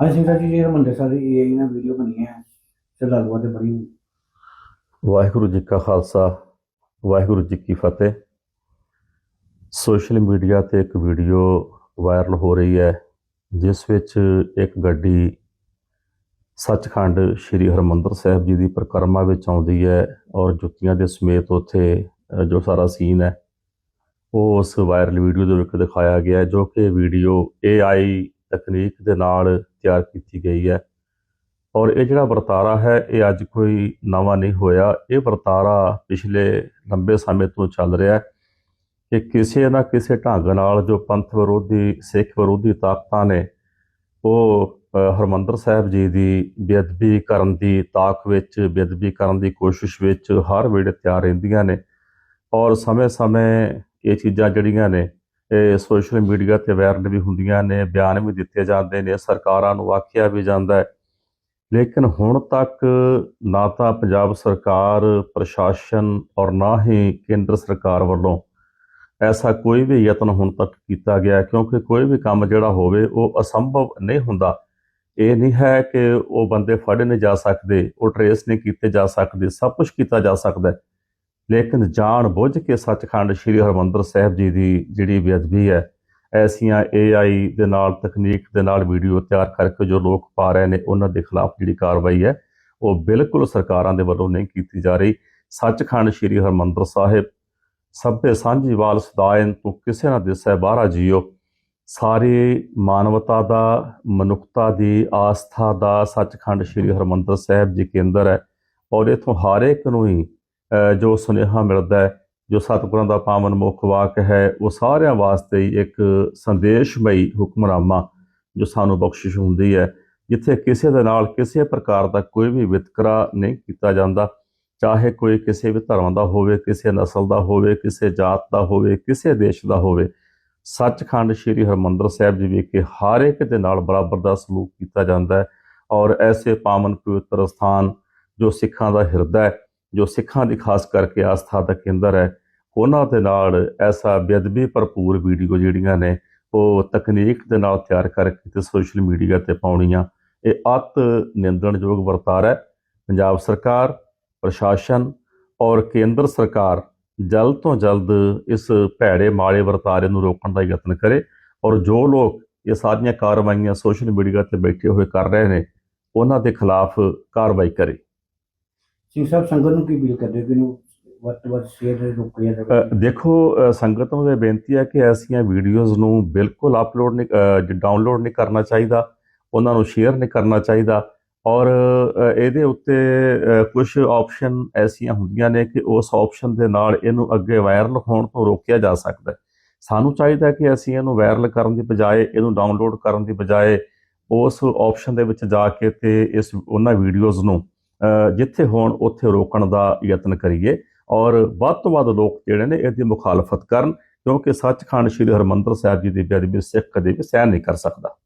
ਹਾਂ ਸਿੰਘ ਸਾਹਿਬ ਜੀ ਇਹ ਹਰਮੰਦਰ ਸਾਹਿਬ ਦੀ ਇਹ ਨਾ ਵੀਡੀਓ ਬਣੀ ਹੈ, ਸ਼ਰਧਾਲੂਆਂ ਤੇ ਬੜੀ ਵਾਹਿਗੁਰੂ ਜੀ ਕਾ ਖਾਲਸਾ, ਵਾਹਿਗੁਰੂ ਜੀ ਕੀ ਫਤਿਹ। ਸੋਸ਼ਲ ਮੀਡੀਆ ਤੇ ਇੱਕ ਵੀਡੀਓ ਵਾਇਰਲ ਹੋ ਰਹੀ ਹੈ, ਜਿਸ ਵਿੱਚ ਇੱਕ ਗੱਡੀ ਸੱਚਖੰਡ ਸ੍ਰੀ ਹਰਮੰਦਰ ਸਾਹਿਬ ਜੀ ਦੀ ਪਰਿਕਰਮਾ ਵਿੱਚ ਆਉਂਦੀ ਹੈ ਔਰ ਜੁੱਤੀਆਂ ਦੇ ਸਮੇਤ ਉੱਥੇ ਜੋ ਸਾਰਾ ਸੀਨ ਹੈ, ਉਹ ਉਸ ਵਾਇਰਲ ਵੀਡੀਓ ਦੇ ਵਿੱਚ ਦਿਖਾਇਆ ਗਿਆ ਜੋ ਕਿ ਵੀਡੀਓ AI ਤਕਨੀਕ ਦੇ ਨਾਲ ਤਿਆਰ ਕੀਤੀ ਗਈ ਹੈ। ਔਰ ਇਹ ਜਿਹੜਾ ਵਰਤਾਰਾ ਹੈ ਇਹ ਅੱਜ ਕੋਈ ਨਵਾਂ ਨਹੀਂ ਹੋਇਆ। ਇਹ ਵਰਤਾਰਾ ਪਿਛਲੇ ਲੰਬੇ ਸਮੇਂ ਤੋਂ ਚੱਲ ਰਿਹਾ ਹੈ ਕਿ ਕਿਸੇ ਨਾ ਕਿਸੇ ਢੰਗ ਨਾਲ ਜੋ ਪੰਥ ਵਿਰੋਧੀ ਸਿੱਖ ਵਿਰੋਧੀ ਤਾਕਤਾਂ ਨੇ ਉਹ ਅ, ਹਰਮੰਦਰ ਸਾਹਿਬ ਜੀ ਦੀ ਬੇਅਦਬੀ ਕਰਨ ਦੀ ਤਾਕ ਵਿੱਚ ਬੇਅਦਬੀ ਕਰਨ ਦੀ ਕੋਸ਼ਿਸ਼ ਵਿੱਚ ਹਰ ਵੇਲੇ ਤਿਆਰ ਰਹਿੰਦੀਆਂ ਨੇ। ਔਰ ਸਮੇਂ-ਸਮੇਂ ਇਹ ਚੀਜ਼ਾਂ ਜਿਹੜੀਆਂ ਨੇ ਸੋਸ਼ਲ ਮੀਡੀਆ ਤੇ ਵਾਇਰਲ ਵੀ ਹੁੰਦੀਆਂ ਨੇ, ਬਿਆਨ ਵੀ ਦਿੱਤੇ ਜਾਂਦੇ ਨੇ, ਸਰਕਾਰਾਂ ਨੂੰ ਆਖਿਆ ਵੀ ਜਾਂਦਾ ਹੈ। ਲੇਕਿਨ ਹੁਣ ਤੱਕ ਨਾ ਤਾਂ ਪੰਜਾਬ ਸਰਕਾਰ, ਪ੍ਰਸ਼ਾਸਨ ਔਰ ਨਾ ਹੀ ਕੇਂਦਰ ਸਰਕਾਰ ਵੱਲੋਂ ਐਸਾ ਕੋਈ ਵੀ ਯਤਨ ਹੁਣ ਤੱਕ ਕੀਤਾ ਗਿਆ ਕਿਉਂਕਿ ਕੋਈ ਵੀ ਕੰਮ ਜਿਹੜਾ ਹੋਵੇ ਉਹ ਅਸੰਭਵ ਨਹੀਂ ਹੁੰਦਾ। ਇਹ ਨਹੀਂ ਹੈ ਕਿ ਉਹ ਬੰਦੇ ਫੜੇ ਨਹੀਂ ਜਾ ਸਕਦੇ, ਉਹ ਟਰੇਸ ਨਹੀਂ ਕੀਤੇ ਜਾ ਸਕਦੇ, ਸਭ ਕੁਝ ਕੀਤਾ ਜਾ ਸਕਦਾ ਹੈ। ਲੇਕਿਨ ਜਾਣ ਬੁੱਝ ਕੇ ਸੱਚਖੰਡ ਸ੍ਰੀ ਹਰਮੰਦਰ ਸਾਹਿਬ ਜੀ ਦੀ ਜਿਹੜੀ ਬੇਅਦਬੀ ਹੈ, ਐਸੀਆਂ AI ਦੇ ਨਾਲ, ਤਕਨੀਕ ਦੇ ਨਾਲ ਵੀਡੀਓ ਤਿਆਰ ਕਰਕੇ ਜੋ ਲੋਕ ਪਾ ਰਹੇ ਨੇ, ਉਹਨਾਂ ਦੇ ਖਿਲਾਫ ਜਿਹੜੀ ਕਾਰਵਾਈ ਹੈ, ਉਹ ਬਿਲਕੁਲ ਸਰਕਾਰਾਂ ਦੇ ਵੱਲੋਂ ਨਹੀਂ ਕੀਤੀ ਜਾ ਰਹੀ। ਸੱਚਖੰਡ ਸ੍ਰੀ ਹਰਮੰਦਰ ਸਾਹਿਬ, ਸਭੇ ਸਾਂਝੀਵਾਲ ਸਦਾਇਨ ਤੋਂ ਕਿਸੇ ਨਾ ਦਿਸੈ ਬਾਹਰਾ ਜੀਓ। ਸਾਰੀ ਮਾਨਵਤਾ ਦਾ, ਮਨੁੱਖਤਾ ਦੀ ਆਸਥਾ ਦਾ ਸੱਚਖੰਡ ਸ੍ਰੀ ਹਰਮੰਦਰ ਸਾਹਿਬ ਜੀ ਕੇਂਦਰ ਹੈ, ਔਰ ਇਥੋਂ ਹਰ ਇੱਕ ਨੂੰ ਹੀ ਜੋ ਸੁਨੇਹਾ ਮਿਲਦਾ ਹੈ, ਜੋ ਸਤਿਗੁਰਾਂ ਦਾ ਪਾਵਨ ਮੁੱਖ ਵਾਕ ਹੈ, ਉਹ ਸਾਰਿਆਂ ਵਾਸਤੇ ਹੀ ਇੱਕ ਸੰਦੇਸ਼ਮਈ ਹੁਕਮਨਾਮਾ ਜੋ ਸਾਨੂੰ ਬਖਸ਼ਿਸ਼ ਹੁੰਦੀ ਹੈ। ਜਿੱਥੇ ਕਿਸੇ ਦੇ ਨਾਲ ਕਿਸੇ ਪ੍ਰਕਾਰ ਦਾ ਕੋਈ ਵੀ ਵਿਤਕਰਾ ਨਹੀਂ ਕੀਤਾ ਜਾਂਦਾ, ਚਾਹੇ ਕੋਈ ਕਿਸੇ ਵੀ ਧਰਮ ਦਾ ਹੋਵੇ, ਕਿਸੇ ਨਸਲ ਦਾ ਹੋਵੇ, ਕਿਸੇ ਜਾਤ ਦਾ ਹੋਵੇ, ਕਿਸੇ ਦੇਸ਼ ਦਾ ਹੋਵੇ, ਸੱਚਖੰਡ ਸ੍ਰੀ ਹਰਮੰਦਰ ਸਾਹਿਬ ਜੀ ਵਿਖੇ ਹਰ ਇੱਕ ਦੇ ਨਾਲ ਬਰਾਬਰ ਦਾ ਸਲੂਕ ਕੀਤਾ ਜਾਂਦਾ ਹੈ। ਔਰ ਐਸੇ ਪਾਵਨ ਪਵਿੱਤਰ ਸਥਾਨ ਜੋ ਸਿੱਖਾਂ ਦਾ ਹਿਰਦਾ ਹੈ ਜੋ ਸਿੱਖਾਂ ਦੀ ਖਾਸ ਕਰਕੇ ਆਸਥਾ ਦਾ ਕੇਂਦਰ ਹੈ, ਉਹਨਾਂ ਦੇ ਨਾਲ ਐਸਾ ਬੇਅਦਬੀ ਭਰਪੂਰ ਵੀਡੀਓ ਜਿਹੜੀਆਂ ਨੇ, ਉਹ ਤਕਨੀਕ ਦੇ ਨਾਲ ਤਿਆਰ ਕਰਕੇ ਤੇ ਸੋਸ਼ਲ ਮੀਡੀਆ ਤੇ ਪਾਉਣੀਆਂ, ਇਹ ਅਤ ਨਿੰਦਣਯੋਗ ਵਰਤਾਰਾ ਹੈ। ਪੰਜਾਬ ਸਰਕਾਰ, ਪ੍ਰਸ਼ਾਸਨ ਔਰ ਕੇਂਦਰ ਸਰਕਾਰ ਜਲਦ ਤੋਂ ਜਲਦ ਇਸ ਭੈੜੇ ਮਾੜੇ ਵਰਤਾਰੇ ਨੂੰ ਰੋਕਣ ਦਾ ਯਤਨ ਕਰੇ ਔਰ ਜੋ ਲੋਕ ਇਹ ਸਾਰੀਆਂ ਕਾਰਵਾਈਆਂ ਸੋਸ਼ਲ ਮੀਡੀਆ ਤੇ ਬੈਠੇ ਹੋਏ ਕਰ ਰਹੇ ਨੇ, ਉਹਨਾਂ ਦੇ ਖਿਲਾਫ ਕਾਰਵਾਈ ਕਰੇ। ਸਿੰਘ ਸਾਹਿਬ ਸੰਗਤ ਨੂੰ ਕੀ ਅਪੀਲ ਕਰਦੇ ਕਿ ਇਹਨੂੰ ਵੱਧ ਤੋਂ ਵੱਧ ਸ਼ੇਅਰ ਰੋਕਿਆ ਅ, ਜਾਵੇ ਦੇਖੋ ਅ, ਸੰਗਤ ਨੂੰ ਇਹ ਬੇਨਤੀ ਹੈ ਕਿ ਐਸੀਆਂ ਵੀਡੀਓਜ਼ ਨੂੰ ਬਿਲਕੁਲ ਅਪਲੋਡ ਨਹੀਂ ਡਾਊਨਲੋਡ ਨਹੀਂ ਕਰਨਾ ਚਾਹੀਦਾ ਉਹਨਾਂ ਨੂੰ ਸ਼ੇਅਰ ਨਹੀਂ ਕਰਨਾ ਚਾਹੀਦਾ ਔਰ ਅ, ਇਹਦੇ ਉੱਤੇ ਕੁਝ ਆਪਸ਼ਨ ਐਸੀਆਂ ਹੁੰਦੀਆਂ ਨੇ ਕਿ ਉਸ ਆਪਸ਼ਨ ਦੇ ਨਾਲ ਇਹਨੂੰ ਅੱਗੇ ਵਾਇਰਲ ਹੋਣ ਤੋਂ ਰੋਕਿਆ ਜਾ ਸਕਦਾ ਹੈ। ਸਾਨੂੰ ਚਾਹੀਦਾ ਹੈ ਕਿ ਅਸੀਂ ਇਹਨੂੰ ਵਾਇਰਲ ਕਰਨ ਦੀ ਬਜਾਏ ਇਹਨੂੰ ਡਾਊਨਲੋਡ ਕਰਨ ਦੀ ਬਜਾਏ ਉਸ ਆਪਸ਼ਨ ਦੇ ਵਿੱਚ ਜਾ ਕੇ ਤੇ ਇਸ ਉਹਨਾਂ ਵੀਡੀਓਜ਼ ਨੂੰ ਜਿੱਥੇ ਹੋਣ ਉੱਥੇ ਰੋਕਣ ਦਾ ਯਤਨ ਕਰੀਏ ਔਰ ਵੱਧ ਤੋਂ ਵੱਧ ਲੋਕ ਜਿਹੜੇ ਨੇ ਇਹਦੀ ਮੁਖਾਲਫਤ ਕਰਨ ਕਿਉਂਕਿ ਸੱਚਖੰਡ ਸ੍ਰੀ ਹਰਮੰਦਰ ਸਾਹਿਬ ਜੀ ਦੀ ਬੇਅਦਬੀ ਸਿੱਖ ਕਦੇ ਵੀ ਸਹਿਣ ਨਹੀਂ ਕਰ ਸਕਦਾ।